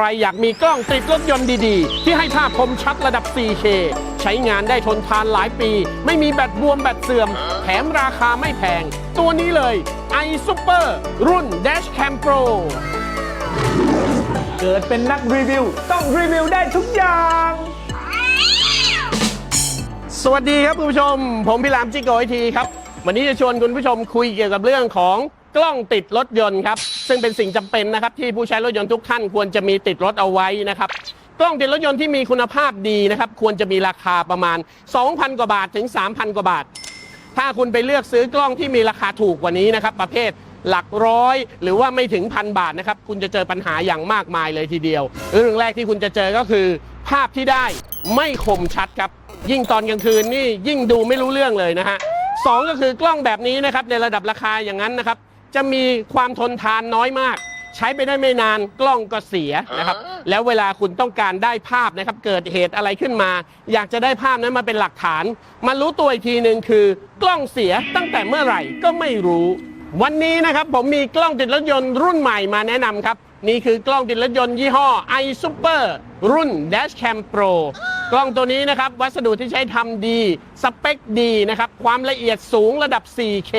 รอยากมีกล้องติดรถยนต์ดีๆ ที่ให้ภาพคมชัดระดับ 4K ใช้งานได้ทนทานหลายปี ไม่มีแบตบวมแบตเสื่อม แถมราคาไม่แพง ตัวนี้เลย iSuper รุ่น Dashcam Pro เกิดเป็นนักรีวิว ต้องรีวิวได้ทุกอย่าง สวัสดีครับคุณผู้ชม ผมพี่รามจิโกไอทีครับ วันนี้จะชวนคุณผู้ชมคุยเกี่ยวกับเรื่องของกล้องติดรถยนต์ครับ ซึ่งเป็นสิ่งจำเป็นนะครับที่ผู้ใช้รถยนต์ทุกท่านควรจะมีติดรถเอาไว้นะครับกล้องติดรถยนต์ที่มีคุณภาพดีนะครับควรจะมีราคาประมาณ 2,000 กว่าบาทถึง 3,000 กว่าบาท ถ้าคุณไปเลือกซื้อกล้องที่มีราคาถูกกว่านี้นะครับประเภทหลักร้อย หรือว่าไม่ถึงพันบาทนะครับคุณจะเจอปัญหาอย่างมากมายเลยทีเดียวเรื่องแรกที่คุณจะเจอก็คือ ภาพที่ได้ไม่คมชัดครับ ยิ่งตอนกลางคืนนี่ยิ่งดูไม่รู้เรื่องเลยนะฮะสองก็คือกล้องแบบนี้นะครับในระดับราคาอย่างนั้นนะครับ จะมีความทนทานน้อยมาก ใช้ไปได้ไม่นานกล้องก็เสียนะครับ แล้วเวลาคุณต้องการได้ภาพนะครับ เกิดเหตุอะไรขึ้นมา อยากจะได้ภาพนั้นมาเป็นหลักฐาน มารู้ตัวอีกทีหนึ่งคือ กล้องเสียตั้งแต่เมื่อไหร่ก็ไม่รู้ วันนี้นะครับผมมีกล้องติดรถยนต์รุ่นใหม่มาแนะนำครับ นี่คือกล้องติดรถยนต์ยี่ห้อ iSuper รุ่น Dashcam Pro กล้องตัวนี้นะครับ วัสดุที่ใช้ทำดี สเปคดีนะครับ ความละเอียดสูงระดับ 4K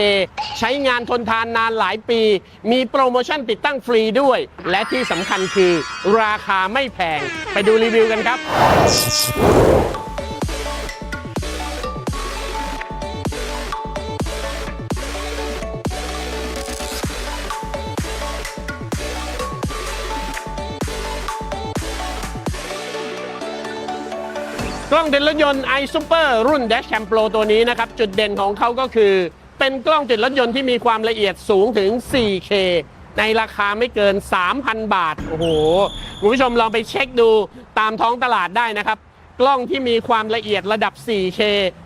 ใช้งานทนทานนานหลายปี มีโปรโมชั่นติดตั้งฟรีด้วย และที่สำคัญคือราคาไม่แพง ไปดูรีวิวกันครับ ล้องติดรถยนต์ iSuper รุ่น Dashcam Pro ตัวนี้นะครับ จุดเด่นของเขาก็คือ เป็นกล้องติดรถยนต์ที่มีความละเอียดสูงถึง 4K ในราคาไม่เกิน 3,000 บาท โอ้โห คุณผู้ชมลองไปเช็คดูตามท้องตลาดได้นะครับ กล้องที่มีความละเอียดระดับ 4K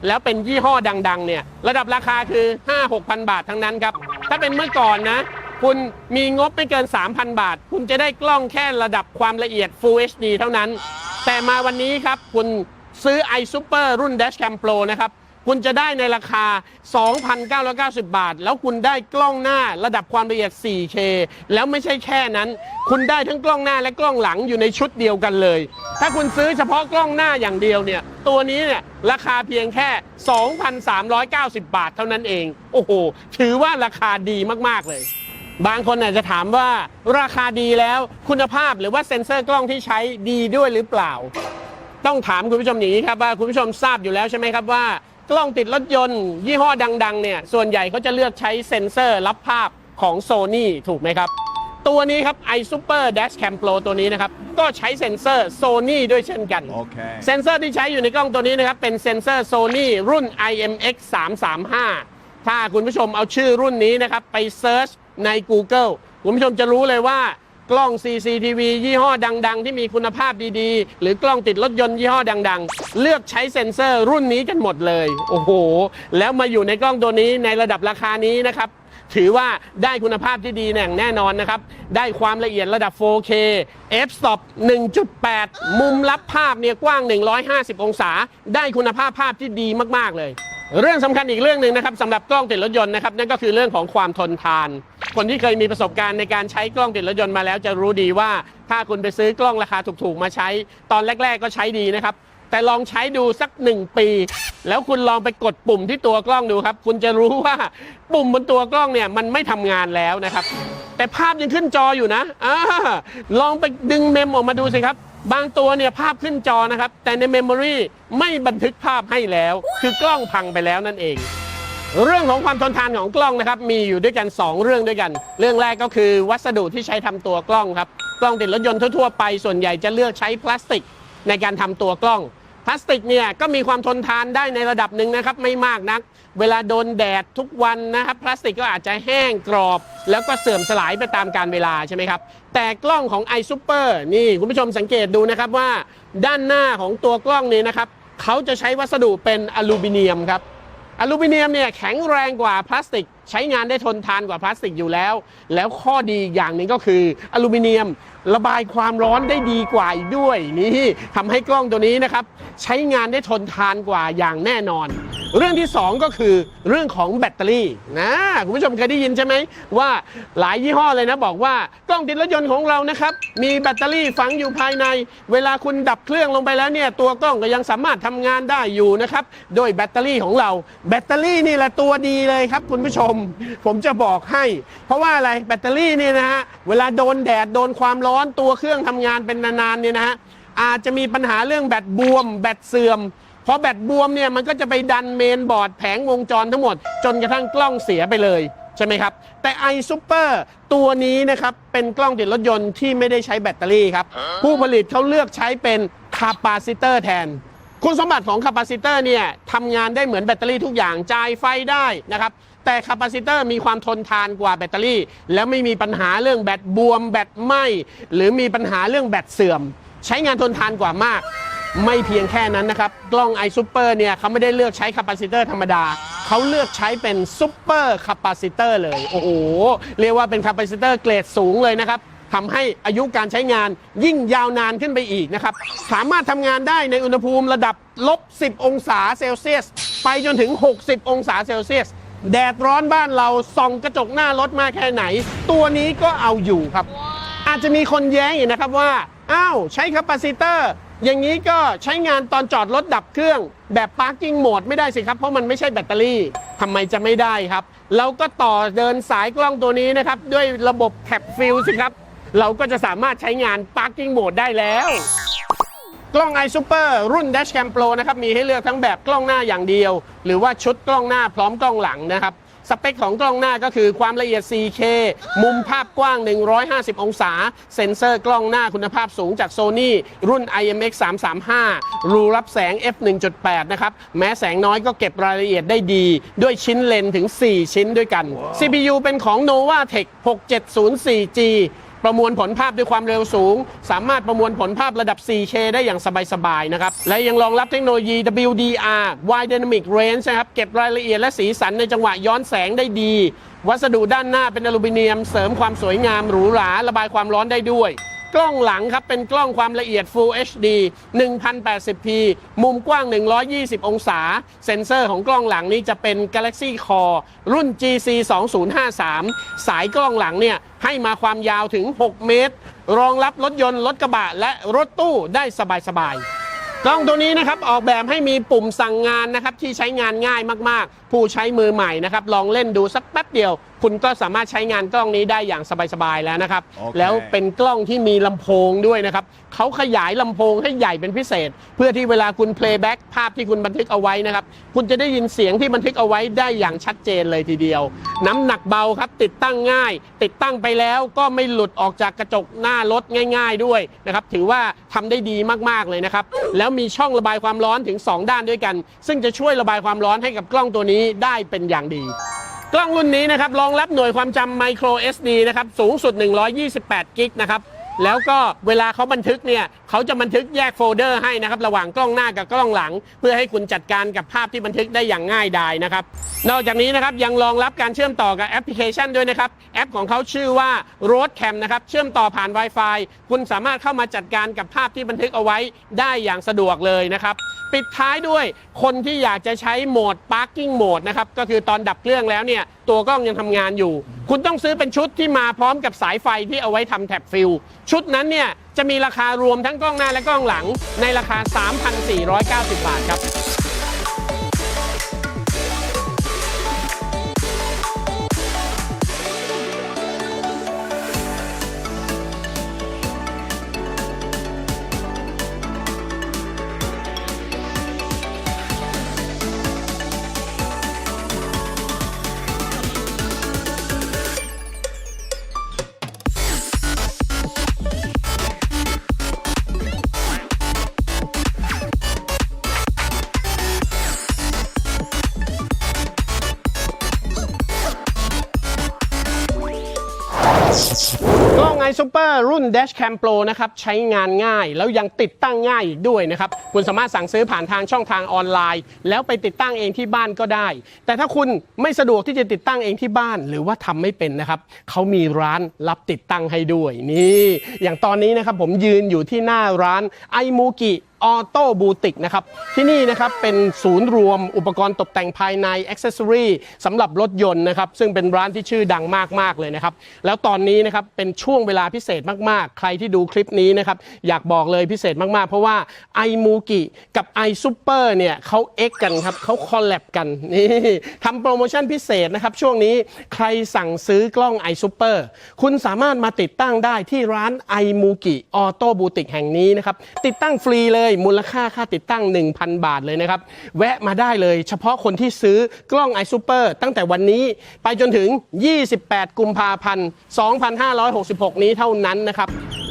แล้วเป็นยี่ห้อดังๆ เนี่ย ระดับราคาคือ 5-6,000 บาททั้งนั้นครับ ถ้าเป็นเมื่อก่อนนะ คุณมีงบไม่เกิน 3,000 บาท คุณจะได้กล้องแค่ระดับความละเอียด Full HD เท่านั้น แต่มาวันนี้ครับคุณ ซื้อ iSuper รุ่น Dashcam Pro นะครับ คุณจะได้ในราคา 2,990 บาท แล้วคุณได้กล้องหน้าระดับความละเอียด 4K แล้วไม่ใช่แค่นั้น คุณได้ทั้งกล้องหน้าและกล้องหลังอยู่ในชุดเดียวกันเลย ถ้าคุณซื้อเฉพาะกล้องหน้าอย่างเดียวเนี่ย ตัวนี้เนี่ยราคาเพียงแค่ 2,390 บาทเท่านั้นเอง โอ้โห ถือว่าราคาดีมาก ๆ เลยบางคนอาจจะถามว่าราคาดีแล้วคุณภาพหรือว่าเซ็นเซอร์กล้องที่ใช้ดีด้วยหรือเปล่า ต้องถามคุณผู้ชมอย่างนี้ครับว่าคุณผู้ชมทราบอยู่แล้วใช่ไหมครับว่า กล้องติดรถยนต์ ยี่ห้อดังๆเนี่ยส่วนใหญ่เขาจะเลือกใช้เซ็นเซอร์รับภาพของ Sony ถูกไหมครับ ตัวนี้ครับ iSuper Dashcam Pro ตัวนี้นะครับ ก็ใช้เซ็นเซอร์ Sony ด้วยเช่นกัน Okay. เซ็นเซอร์ที่ใช้อยู่ในกล้องตัวนี้นะครับ เป็นเซ็นเซอร์ Sony รุ่น IMX 335ถ้าคุณผู้ชมเอาชื่อรุ่นนี้นะครับไปเซิร์ชใน Google คุณผู้ชมจะรู้เลยว่า กล้อง CCTV ยี่ห้อดัง ๆ ที่มีคุณภาพดีๆ หรือกล้องติดรถยนต์ยี่ห้อดัง ๆ เลือกใช้เซ็นเซอร์รุ่นนี้กันหมดเลย โอ้โห แล้วมาอยู่ในกล้องตัวนี้ในระดับราคานี้นะครับ ถือว่าได้คุณภาพที่ดีอย่างแน่นอนนะครับ ได้ความละเอียดระดับ 4K f-stop 1.8 มุมรับภาพเนี่ยกว้าง 150 องศา ได้คุณภาพภาพที่ดีมาก ๆ เลย เรื่องสำคัญอีกเรื่องหนึ่งนะครับสำหรับกล้องติดรถยนต์นะครับนั่นก็คือเรื่องของความทนทาน คนที่เคยมีประสบการณ์ในการใช้กล้องติดรถยนต์มาแล้ว จะรู้ดีว่าถ้าคุณไปซื้อกล้องราคาถูกๆมาใช้ ตอนแรก ๆ ก็ใช้ดีนะครับ แต่ลองใช้ดูสักหนึ่งปี แล้วคุณลองไปกดปุ่มที่ตัวกล้องดูครับ คุณจะรู้ว่าปุ่มบนตัวกล้องเนี่ยมันไม่ทำงานแล้วนะครับ แต่ภาพยังขึ้นจออยู่นะอลองไปดึงเมมออกมาดูสิครับ บางตัวเนี่ยภาพขึ้นจอนะครับ แต่ในเมมโมรีไม่บันทึกภาพให้แล้ว คือกล้องพังไปแล้วนั่นเอง เรื่องของความทนทานของกล้องนะครับ มีอยู่ด้วยกัน 2 เรื่องด้วยกัน เรื่องแรกก็คือวัสดุที่ใช้ทำตัวกล้องครับ กล้องติดรถยนต์ทั่วๆไปส่วนใหญ่จะเลือกใช้พลาสติกในการทำตัวกล้อง พลาสติกเนี่ยก็มีความทนทานได้ในระดับหนึ่งนะครับไม่มากนัก เวลาโดนแดดทุกวันนะครับพลาสติกก็อาจจะแห้งกรอบ แล้วก็เสื่อมสลายไปตามกาลเวลาใช่ไหมครับ แต่กล้องของ iSuper นี่คุณผู้ชมสังเกตดูนะครับว่า ด้านหน้าของตัวกล้องนี้นะครับเขาจะใช้วัสดุเป็นอลูมิเนียมครับอลูมิเนียมเนี่ยแข็งแรงกว่าพลาสติก ใช้งานได้ทนทานกว่าพลาสติกอยู่แล้ว แล้วข้อดีอย่างหนึ่งก็คืออลูมิเนียม ระบายความร้อนได้ดีกว่าอีกด้วยนี่ทำให้กล้องตัวนี้นะครับใช้งานได้ทนทานกว่าอย่างแน่นอน เรื่องที่ 2 ก็คือเรื่องของแบตเตอรี่นะคุณผู้ชมเคยได้ยินใช่ไหมว่าหลายยี่ห้อเลยนะบอกว่ากล้องติดรถยนต์ของเรานะครับมีแบตเตอรี่ฝังอยู่ภายใน เวลาคุณดับเครื่องลงไปแล้วเนี่ยตัวกล้องก็ยังสามารถทำงานได้อยู่นะครับโดยแบตเตอรี่ของเรา แบตเตอรี่นี่แหละตัวดีเลยครับคุณผู้ชม ผมจะบอกให้ เพราะว่าอะไรแบตเตอรี่นี่นะฮะเวลาโดนแดดโดนความร้อนรอนตัวเครื่องทำงานเป็นนานๆเนี่ยนะฮะอาจจะมีปัญหาเรื่องแบตบวม แบตเสื่อมพอแบตบวมเนี่ยมันก็จะไปดันเมนบอร์ดแผงวงจรทั้งหมด จนกระทั่งกล้องเสียไปเลยใช่ไหมครับ แต่ i Super ตัวนี้นะครับเป็นกล้องติดรถยนต์ที่ไม่ได้ใช้แบตเตอรี่ครับ ผู้ผลิตเขาเลือกใช้เป็นคาปาซิเตอร์แทน คุณสมบัติของคาปาซิเตอร์เนี่ยทำงานได้เหมือนแบตเตอรี่ทุกอย่างจ่ายไฟได้นะครับ แต่คาปาซิเตอร์มีความทนทานกว่าแบตเตอรี่ แล้วไม่มีปัญหาเรื่องแบตบวม แบตไหมหรือมีปัญหาเรื่องแบตเสื่อม ใช้งานทนทานกว่ามาก ไม่เพียงแค่นั้นนะครับ กล้อง i Super เนี่ยเขาไม่ได้เลือกใช้คาปาซิเตอร์ธรรมดา เขาเลือกใช้เป็นซูเปอร์คาปาซิเตอร์เลย โอ้โห เรียกว่าเป็นคาปาซิเตอร์เกรดสูงเลยนะครับทำให้อายุการใช้งานยิ่งยาวนานขึ้นไปอีกนะครับ สามารถทำงานได้ในอุณหภูมิระดับลบ 10 องศาเซลเซียส ไปจนถึง 60 องศาเซลเซียส แดดร้อนบ้านเราส่องกระจกหน้ารถมากแค่ไหน ตัวนี้ก็เอาอยู่ครับ อาจจะมีคนแย้งอีกนะครับว่า อ้าวใช้คาปาซิเตอร์ อย่างนี้ก็ใช้งานตอนจอดรถดับเครื่อง แบบพาร์กิ้งโหมดไม่ได้สิครับ เพราะมันไม่ใช่แบตเตอรี่ทำไมจะไม่ได้ครับ เราก็ต่อเดินสายกล้องตัวนี้นะครับ ด้วยระบบแคปฟิลสิครับ เราก็จะสามารถใช้งานพาร์กิ้งโหมดได้แล้ว กล้อง i Super รุ่น Dashcam Pro นะครับ มีให้เลือกทั้งแบบกล้องหน้าอย่างเดียว หรือว่าชุดกล้องหน้าพร้อมกล้องหลังนะครับสเปคของกล้องหน้าก็คือความละเอียด 4K มุมภาพกว้าง 150 องศา เซ็นเซอร์กล้องหน้าคุณภาพสูงจาก Sony รุ่น IMX 335 รูรับแสง f 1.8 นะครับ แม้แสงน้อยก็เก็บรายละเอียดได้ดี ด้วยชิ้นเลนส์ถึง 4 ชิ้นด้วยกัน CPU เป็นของ Novatech 6704G ประมวลผลภาพด้วยความเร็วสูง สามารถประมวลผลภาพระดับ 4K ได้อย่างสบายๆนะครับ และยังรองรับเทคโนโลยี WDR Wide Dynamic Range นะครับ เก็บรายละเอียดและสีสันในจังหวะย้อนแสงได้ดี วัสดุด้านหน้าเป็นอลูมิเนียม เสริมความสวยงามหรูหราระบายความร้อนได้ด้วย กล้องหลังครับ เป็นกล้องความละเอียด Full HD 1080p มุมกว้าง 120 องศา เซ็นเซอร์ของกล้องหลังนี้จะเป็น Galaxy Core รุ่น GC 2053 สายกล้องหลังเนี่ยให้มาความยาวถึง 6 เมตร รองรับรถยนต์ รถกระบะ และรถตู้ได้สบายๆกล้องตัวนี้นะครับออกแบบให้มีปุ่มสั่งงานนะครับที่ใช้งานง่ายมากๆ ผู้ใช้มือใหม่นะครับลองเล่นดูสักแป๊บเดียว คุณก็สามารถใช้งานกล้องนี้ได้อย่างสบายๆแล้วนะครับ โอเค แล้วเป็นกล้องที่มีลำโพงด้วยนะครับเขาขยายลำโพงให้ใหญ่เป็นพิเศษ เพื่อที่เวลาคุณ playback ภาพที่คุณบันทึกเอาไว้นะครับ คุณจะได้ยินเสียงที่บันทึกเอาไว้ได้อย่างชัดเจนเลยทีเดียว น้ำหนักเบาครับ ติดตั้งง่าย ติดตั้งไปแล้วก็ไม่หลุดออกจากกระจกหน้ารถง่าย ๆด้วยนะครับถือว่าทำได้ดีมากๆเลยนะครับแล้วมีช่องระบายความร้อนถึง 2 ด้านด้วยกัน ซึ่งจะช่วยระบายความร้อนให้กับกล้องตัวนี้ได้เป็นอย่างดี กล้องรุ่นนี้นะครับรองรับหน่วยความจำ micro SD นะครับสูงสุด 128 กิกนะครับแล้วก็เวลาเขาบันทึกเนี่ยเขาจะบันทึกแยกโฟลเดอร์ให้นะครับระหว่างกล้องหน้ากับกล้องหลัง เพื่อให้คุณจัดการกับภาพที่บันทึกได้อย่างง่ายดายนะครับ นอกจากนี้นะครับยังรองรับการเชื่อมต่อกับแอปพลิเคชันด้วยนะครับ แอปของเขาชื่อว่า Roadcam นะครับเชื่อมต่อผ่าน Wi-Fi คุณสามารถเข้ามาจัดการกับภาพที่บันทึกเอาไว้ได้อย่างสะดวกเลยนะครับ ปิดท้ายด้วยคนที่อยากจะใช้โหมด Parking Mode นะครับ ก็คือตอนดับเครื่องแล้วเนี่ย ตัวกล้องยังทำงานอยู่ คุณต้องซื้อเป็นชุดที่มาพร้อมกับสายไฟที่เอาไว้ทำแท็บฟิลชุดนั้นเนี่ย จะมีราคารวมทั้งกล้องหน้าและกล้องหลังในราคา 3,490 บาทครับ iSuper รุ่น Dash Cam Pro นะครับใช้งานง่าย แล้วยังติดตั้งง่ายอีกด้วยนะครับ คุณสามารถสั่งซื้อผ่านทางช่องทางออนไลน์ แล้วไปติดตั้งเองที่บ้านก็ได้ แต่ถ้าคุณไม่สะดวกที่จะติดตั้งเองที่บ้าน หรือว่าทำไม่เป็นนะครับเขามีร้านรับติดตั้งให้ด้วยนี่ อย่างตอนนี้นะครับผมยืนอยู่ที่หน้าร้านไอมูกิ ออโต้บูติกนะครับ ที่นี่นะครับเป็นศูนย์รวมอุปกรณ์ตกแต่งภายในอ c เซ s ซอรีสำหรับรถยนต์นะครับ ซึ่งเป็นร้านที่ชื่อดังมาก ๆ เลยนะครับ แล้วตอนนี้นะครับเป็นช่วงเวลาพิเศษมาก ๆ ใครที่ดูคลิปนี้นะครับ อยากบอกเลยพิเศษมาก ๆ เพราะว่าไอมูกิกับไอซูเปอร์เนี่ยเขาเอ็กกันครับเขาคอลแลบกันนี่ทำโปรโมชั่นพิเศษนะครับช่วงนี้ใครสั่งซื้อกล้องไอซูเปอร์คุณสามารถมาติดตั้งได้ที่ร้านไอมูกิออโต้บูติกแห่งนี้นะครับติดตั้งฟรีเลยมูลค่าค่าติดตั้ง 1,000 บาทเลยนะครับ แวะมาได้เลย เฉพาะคนที่ซื้อกล้อง i Super ตั้งแต่วันนี้ไปจนถึง 28 กุมภาพันธ์ 2566 นี้เท่านั้นนะครับ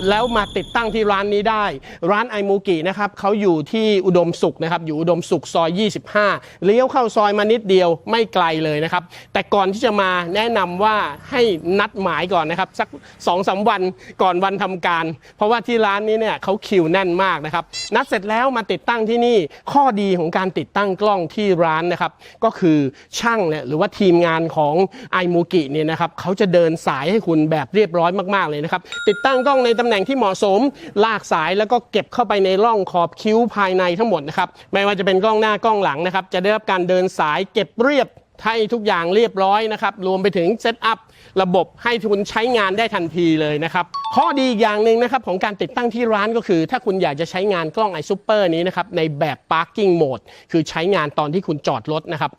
แล้วมาติดตั้งที่ร้านนี้ได้ ร้านไอมูกินะครับเขาอยู่ที่อุดมสุขนะครับ อยู่อุดมสุขซอย 25 เลี้ยวเข้าซอยมานิดเดียวไม่ไกลเลยนะครับ แต่ก่อนที่จะมาแนะนำว่าให้นัดหมายก่อนนะครับ สัก2อสวันก่อนวันทำการ เพราะว่าที่ร้านนี้เนี่ยเขาคิวแน่นมากนะครับนัดเสร็จแล้วมาติดตั้งที่นี่ข้อดีของการติดตั้งกล้องที่ร้านนะครับ ก็คือช่างเนี่ยหรือว่าทีมงานของไอมูกิเนี่ยนะครับเขาจะเดินสายให้คุณแบบเรียบร้อยมาก ๆ เลยนะครับ ติดตั้งกล้องในตำแหน่งที่เหมาะสม ลากสายแล้วก็เก็บเข้าไปในร่องขอบคิ้วภายในทั้งหมดนะครับไม่ว่าจะเป็นกล้องหน้ากล้องหลังนะครับจะได้รับการเดินสายเก็บเรียบ ให้ทุกอย่างเรียบร้อยนะครับ รวมไปถึงเซตอัพระบบให้คุณใช้งานได้ทันทีเลยนะครับ ข้อดีอีกอย่างหนึ่งนะครับของการติดตั้งที่ร้านก็คือ ถ้าคุณอยากจะใช้งานกล้อง i Super นี้นะครับในแบบ Parking Mode คือใช้งานตอนที่คุณจอดรถนะครับ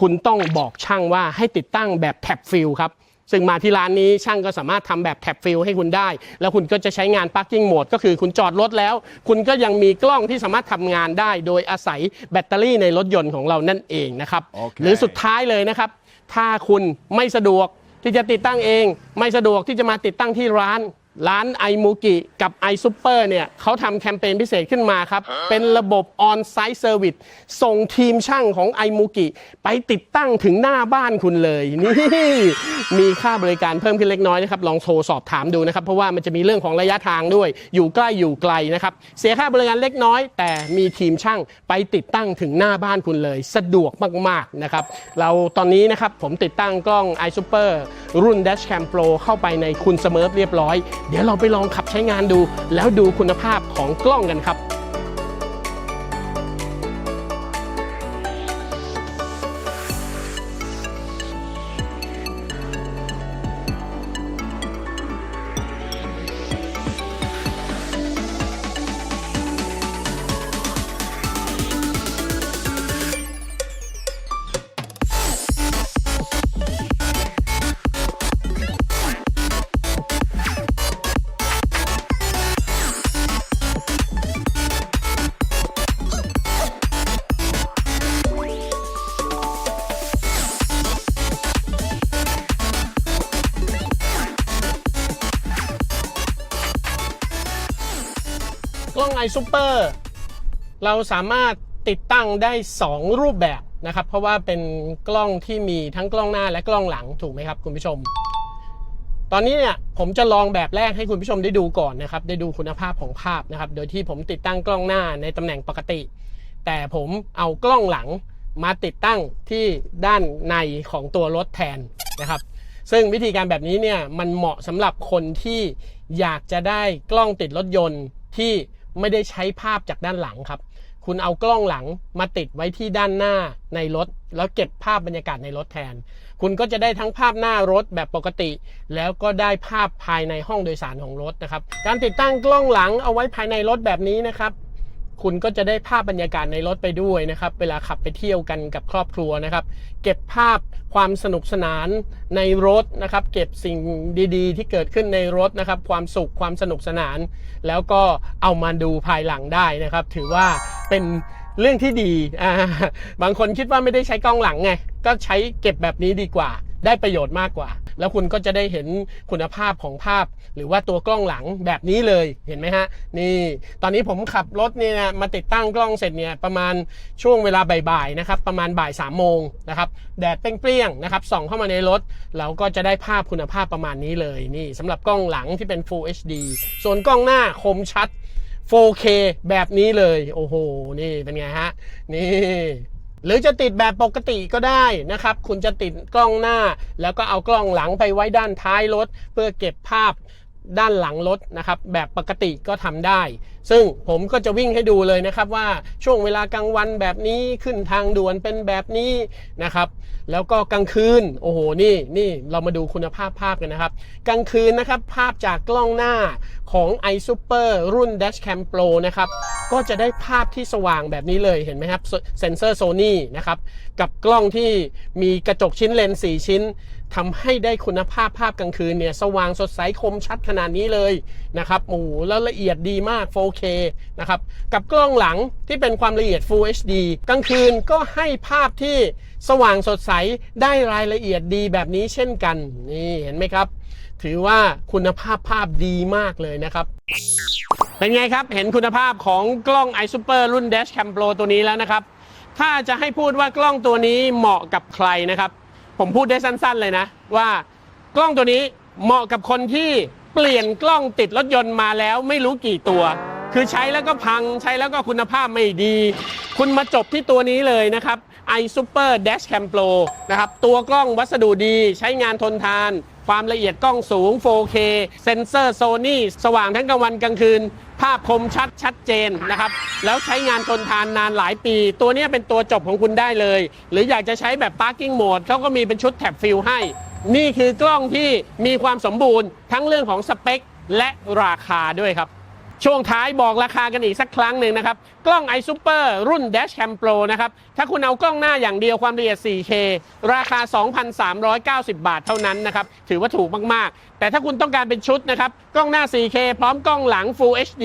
คุณต้องบอกช่างว่าให้ติดตั้งแบบแท็บฟิลครับ ซึ่งมาที่ร้านนี้ช่างก็สามารถทำแบบแท็บฟิลให้คุณได้ แล้วคุณก็จะใช้งาน Parking Mode ก็คือคุณจอดรถแล้ว คุณก็ยังมีกล้องที่สามารถทำงานได้ โดยอาศัยแบตเตอรี่ในรถยนต์ของเรานั่นเองนะครับโอเคหรือสุดท้ายเลยนะครับ ถ้าคุณไม่สะดวกที่จะติดตั้งเอง ไม่สะดวกที่จะมาติดตั้งที่ร้าน ร้านไอมูกิกับไอซูเปอร์เนี่ยเขาทำแคมเปญพิเศษขึ้นมาครับ เป็นระบบออนไซต์เซอร์วิสส่งทีมช่างของไอมูกิไปติดตั้งถึงหน้าบ้านคุณเลย นี่ มีค่าบริการเพิ่มขึ้นเล็กน้อยนะครับ ลองโทรสอบถามดูนะครับ เพราะว่ามันจะมีเรื่องของระยะทางด้วย อยู่ใกล้อยู่ไกลนะครับ เสียค่าบริการเล็กน้อย แต่มีทีมช่างไปติดตั้งถึงหน้าบ้านคุณเลย สะดวกมากๆนะครับเราตอนนี้นะครับผมติดตั้งกล้อง iSuper รุ่ รุ่น Dashcam Pro เข้าไปในคุณสเมิร์ฟเรียบร้อย เดี๋ยวเราไปลองขับใช้งานดู แล้วดูคุณภาพของกล้องกันครับ i Super เราสามารถติดตั้งได้ 2 รูปแบบนะครับ เพราะว่าเป็นกล้องที่มีทั้งกล้องหน้าและกล้องหลังถูกไหมครับคุณผู้ชม ตอนนี้เนี่ยผมจะลองแบบแรกให้คุณผู้ชมได้ดูก่อนนะครับ ได้ดูคุณภาพของภาพนะครับ โดยที่ผมติดตั้งกล้องหน้าในตำแหน่งปกติ แต่ผมเอากล้องหลังมาติดตั้งที่ด้านในของตัวรถแทนนะครับ ซึ่งวิธีการแบบนี้เนี่ยมันเหมาะสำหรับคนที่อยากจะได้กล้องติดรถยนต์ที่ ไม่ได้ใช้ภาพจากด้านหลังครับ คุณเอากล้องหลังมาติดไว้ที่ด้านหน้าในรถ แล้วเก็บภาพบรรยากาศในรถแทน คุณก็จะได้ทั้งภาพหน้ารถแบบปกติ แล้วก็ได้ภาพภายในห้องโดยสารของรถนะครับ การติดตั้งกล้องหลังเอาไว้ภายในรถแบบนี้นะครับ คุณก็จะได้ภาพบรรยากาศในรถไปด้วยนะครับ เวลาขับไปเที่ยวกันกับครอบครัวนะครับ เก็บภาพความสนุกสนานในรถนะครับ เก็บสิ่งดีๆ ที่เกิดขึ้นในรถนะครับ ความสุขความสนุกสนาน แล้วก็เอามาดูภายหลังได้นะครับ ถือว่าเป็นเรื่องที่ดี บางคนคิดว่าไม่ได้ใช้กล้องหลังไง ก็ใช้เก็บแบบนี้ดีกว่า ได้ประโยชน์มากกว่า แล้วคุณก็จะได้เห็นคุณภาพของภาพ หรือว่าตัวกล้องหลังแบบนี้เลยเห็นไหมฮะ นี่ ตอนนี้ผมขับรถเนี่ยมาติดตั้งกล้องเสร็จเนี่ยประมาณช่วงเวลาบ่ายๆนะครับประมาณบ่าย3ามโมงนะครับแดดเปรี้ยงๆนะครับส่องเข้ามาในรถเราก็จะได้ภาพคุณภาพประมาณนี้เลยนี่สำหรับกล้องหลังที่เป็น Full HD ส่วนกล้องหน้าคมชัด 4K แบบนี้เลย โอ้โห นี่เป็นไงฮะ นี่ หรือจะติดแบบปกติก็ได้นะครับ คุณจะติดกล้องหน้า แล้วก็เอากล้องหลังไปไว้ด้านท้ายรถ เพื่อเก็บภาพด้านหลังรถนะครับ แบบปกติก็ทำได้ซึ่งผมก็จะวิ่งให้ดูเลยนะครับว่าช่วงเวลากลางวันแบบนี้ขึ้นทางด่วนเป็นแบบนี้นะครับ แล้วก็กลางคืนโอ้โหนี่นี่เรามาดูคุณภาพภาพกันนะครับ กลางคืนนะครับภาพจากกล้องหน้าของ iSuper รุ่น Dashcam Pro นะครับก็จะได้ภาพที่สว่างแบบนี้เลยเห็นไหมครับเซนเซอร์โซนี่นะครับกับกล้องที่มีกระจกชิ้นเลนส์4ชิ้นทำให้ได้คุณภาพภาพกลางคืนเนี่ยสว่างสดใสคมชัดขนาดนี้เลยนะครับโอ้โหแล้วละเอียดดีมาก 4K นะครับกับกล้องหลังที่เป็นความละเอียด Full HD กลางคืนก็ให้ภาพที่สว่างสดใสได้รายละเอียดดีแบบนี้เช่นกัน นี่เห็นไหมครับ ถือว่าคุณภาพภาพดีมากเลยนะครับ เป็นไงครับ เห็นคุณภาพของกล้อง iSuper รุ่น Dashcam Pro ตัวนี้แล้วนะครับ ถ้าจะให้พูดว่ากล้องตัวนี้เหมาะกับใครนะครับ ผมพูดได้สั้นๆเลยนะ ว่ากล้องตัวนี้เหมาะกับคนที่เปลี่ยนกล้องติดรถยนต์มาแล้วไม่รู้กี่ตัว คือใช้แล้วก็พังใช้แล้วก็คุณภาพไม่ดี คุณมาจบที่ตัวนี้เลยนะครับ iSuper Dashcam Pro นะครับ ตัวกล้องวัสดุดีใช้งานทนทาน ความละเอียดกล้องสูง 4K เซนเซอร์โซนี่สว่างทั้งกลางวันกลางคืน ภาพคมชัดชัดเจนนะครับ แล้วใช้งานทนทานนานหลายปี ตัวนี้เป็นตัวจบของคุณได้เลย หรืออยากจะใช้แบบ Parking Mode เขาก็มีเป็นชุดแท็บฟิลให้ นี่คือกล้องที่มีความสมบูรณ์ทั้งเรื่องของสเปคและราคาด้วยครับ ช่วงท้ายบอกราคากันอีกสักครั้งหนึ่งนะครับ กล้อง iSuper รุ่น Dashcam Pro นะครับ ถ้าคุณเอากล้องหน้าอย่างเดียวความละเอียด 4K ราคา 2,390 บาทเท่านั้นนะครับ ถือว่าถูกมาก ๆ แต่ถ้าคุณต้องการเป็นชุดนะครับ กล้องหน้า 4K พร้อมกล้องหลัง Full HD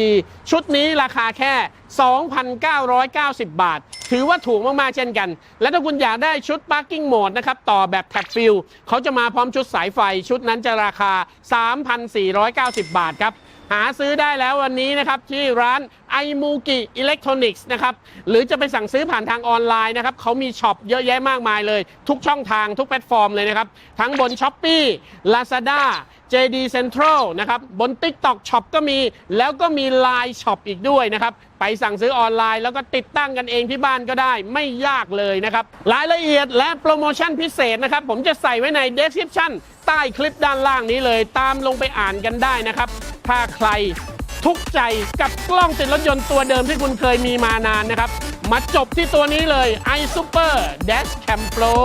ชุดนี้ราคาแค่ 2,990 บาท ถือว่าถูกมาก ๆ เช่นกัน และถ้าคุณอยากได้ชุด Parking Mode นะครับ ต่อแบบ Tap Fill เขาจะมาพร้อมชุดสายไฟ ชุดนั้นจะราคา 3,490 บาทครับ หาซื้อได้แล้ววันนี้นะครับ ที่ร้าน i m u k i Electronics นะครับ หรือจะไปสั่งซื้อผ่านทางออนไลน์นะครับเขามีช็อปเยอะแยะมากมายเลย ทุกช่องทางทุกแพลตฟอร์มเลยนะครับ ทั้งบน s h อ p e e Lazada JD Central นะครับ บน TikTok Shop ก็มี แล้วก็มี Line Shop อีกด้วยนะครับ ไปสั่งซื้อออนไลน์แล้วก็ติดตั้งกันเองที่บ้านก็ได้ไม่ยากเลยนะครับ รายละเอียดและโปรโมชั่นพิเศษนะครับ ผมจะใส่ไว้ใน description ใต้คลิปด้านล่างนี้เลย ตามลงไปอ่านกันได้นะครับ ถ้าใครทุกใจกับกล้องติดรถยนต์ตัวเดิมที่คุณเคยมีมานานนะครับ มาจบที่ตัวนี้เลย iSuper Dash Cam Pro